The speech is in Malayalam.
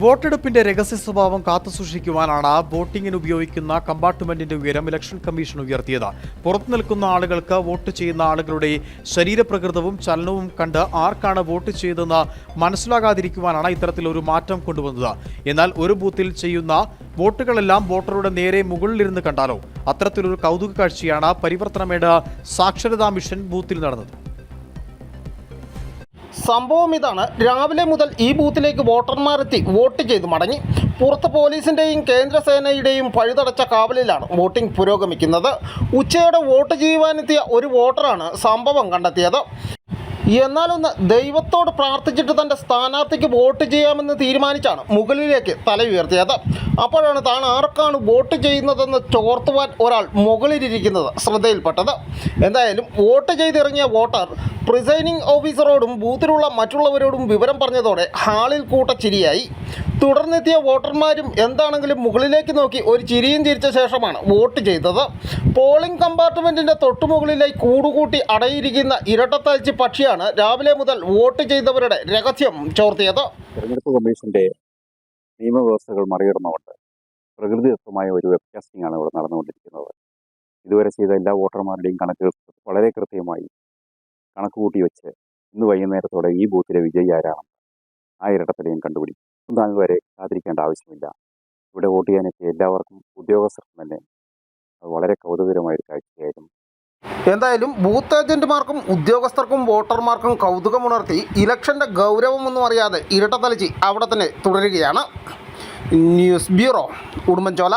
വോട്ടെടുപ്പിന്റെ രഹസ്യ സ്വഭാവം കാത്തുസൂക്ഷിക്കുവാനാണ് വോട്ടിങ്ങിന് ഉപയോഗിക്കുന്ന കമ്പാർട്ട്മെന്റിന്റെ ഉയരം ഇലക്ഷൻ കമ്മീഷൻ ഉയർത്തിയത്. പുറത്തു നിൽക്കുന്ന ആളുകൾക്ക് വോട്ട് ചെയ്യുന്ന ആളുകളുടെ ശരീരപ്രകൃതവും ചലനവും കണ്ട് ആർക്കാണ് വോട്ട് ചെയ്തതെന്ന് മനസ്സിലാകാതിരിക്കുവാനാണ് ഇത്തരത്തിലൊരു മാറ്റം കൊണ്ടുവന്നത്. എന്നാൽ ഒരു ബൂത്തിൽ ചെയ്യുന്ന വോട്ടുകളെല്ലാം വോട്ടറുടെ നേരെ മുകളിലിരുന്ന് കണ്ടാലോ? അത്തരത്തിലൊരു കൗതുക കാഴ്ചയാണ് പരിവർത്തനമേട് സാക്ഷരതാ മിഷൻ ബൂത്തിൽ നടന്നത്. സംഭവം ഇതാണ്. രാവിലെ മുതൽ ഈ ബൂത്തിലേക്ക് വോട്ടർമാരെത്തി വോട്ട് ചെയ്ത് മടങ്ങി. പുറത്ത് പോലീസിന്റെയും കേന്ദ്രസേനയുടെയും പഴുതടച്ച കാവലിലാണ് വോട്ടിംഗ് പുരോഗമിക്കുന്നത്. ഉച്ചയോടെ വോട്ട് ചെയ്യുവാനെത്തിയ ഒരു വോട്ടറാണ് സംഭവം കണ്ടെത്തിയത്. എന്നാലൊന്ന് ദൈവത്തോട് പ്രാർത്ഥിച്ചിട്ട് തന്റെ സ്ഥാനാർത്ഥിക്ക് വോട്ട് ചെയ്യാമെന്ന് തീരുമാനിച്ചാണ് മുകളിലേക്ക് തല ഉയർത്തിയത്. അപ്പോഴാണ് താൻ ആർക്കാണ് വോട്ട് ചെയ്യുന്നതെന്ന് ചോർത്തുവാൻ ഒരാൾ മുകളിലിരിക്കുന്നത് ശ്രദ്ധയിൽപ്പെട്ടത്. എന്തായാലും വോട്ട് ചെയ്തിറങ്ങിയ വോട്ടർ പ്രിസൈനിങ് ഓഫീസറോടും ബൂത്തിലുള്ള മറ്റുള്ളവരോടും വിവരം പറഞ്ഞതോടെ ഹാളിൽ കൂട്ടച്ചിരിയായി തുടർന്നെത്തിയ വോട്ടർമാരും എന്താണെങ്കിലും മുകളിലേക്ക് നോക്കി ഒരു ചിരിയും ചിരിച്ച ശേഷമാണ് വോട്ട് ചെയ്തത്. പോളിംഗ് കമ്പാർട്ട്മെന്റിന്റെ തൊട്ടുമുകളിലായി കൂടുകൂട്ടി അടയിരിക്കുന്ന ഇരട്ടത്താഴ്ച പക്ഷിയാണ് രാവിലെ മുതൽ വോട്ട് ചെയ്തവരുടെ രഹസ്യം ചോർത്തിയത്. തെരഞ്ഞെടുപ്പ് കമ്മീഷന്റെ നിയമവ്യവസ്ഥകൾ മറികടന്നുകൊണ്ട് പ്രകൃതിദത്തമായ ഒരു വെബ്കാസ്റ്റിംഗ് ആണ് ഇവിടെ നടന്നുകൊണ്ടിരിക്കുന്നത്. ഇതുവരെ ചെയ്ത എല്ലാ വോട്ടർമാരുടെയും കണക്കുകൾ വളരെ കൃത്യമായി കണക്ക് കൂട്ടി വെച്ച് ഇന്ന് വൈകുന്നേരത്തോടെ ഈ ബൂത്തിലെ വിജയി ആരാണ് ആ ഇരട്ടത്തിലെയും കണ്ടുപിടിക്കും. നാൾ വരെ കാത്തിരിക്കേണ്ട ആവശ്യമില്ല. ഇവിടെ വോട്ട് ചെയ്യാനെത്തിയ എല്ലാവർക്കും ഉദ്യോഗസ്ഥർക്കും തന്നെ അത് വളരെ കൗതുകരമായൊരു കാഴ്ചയായിരുന്നു. എന്തായാലും ബൂത്ത് ഏജന്റുമാർക്കും ഉദ്യോഗസ്ഥർക്കും വോട്ടർമാർക്കും കൗതുകമുണർത്തി ഇലക്ഷന്റെ ഗൗരവമൊന്നും അറിയാതെ ഇരട്ടത്തലച്ചി അവിടെ തന്നെ തുടരുകയാണ്. News bureau Udumbanchola.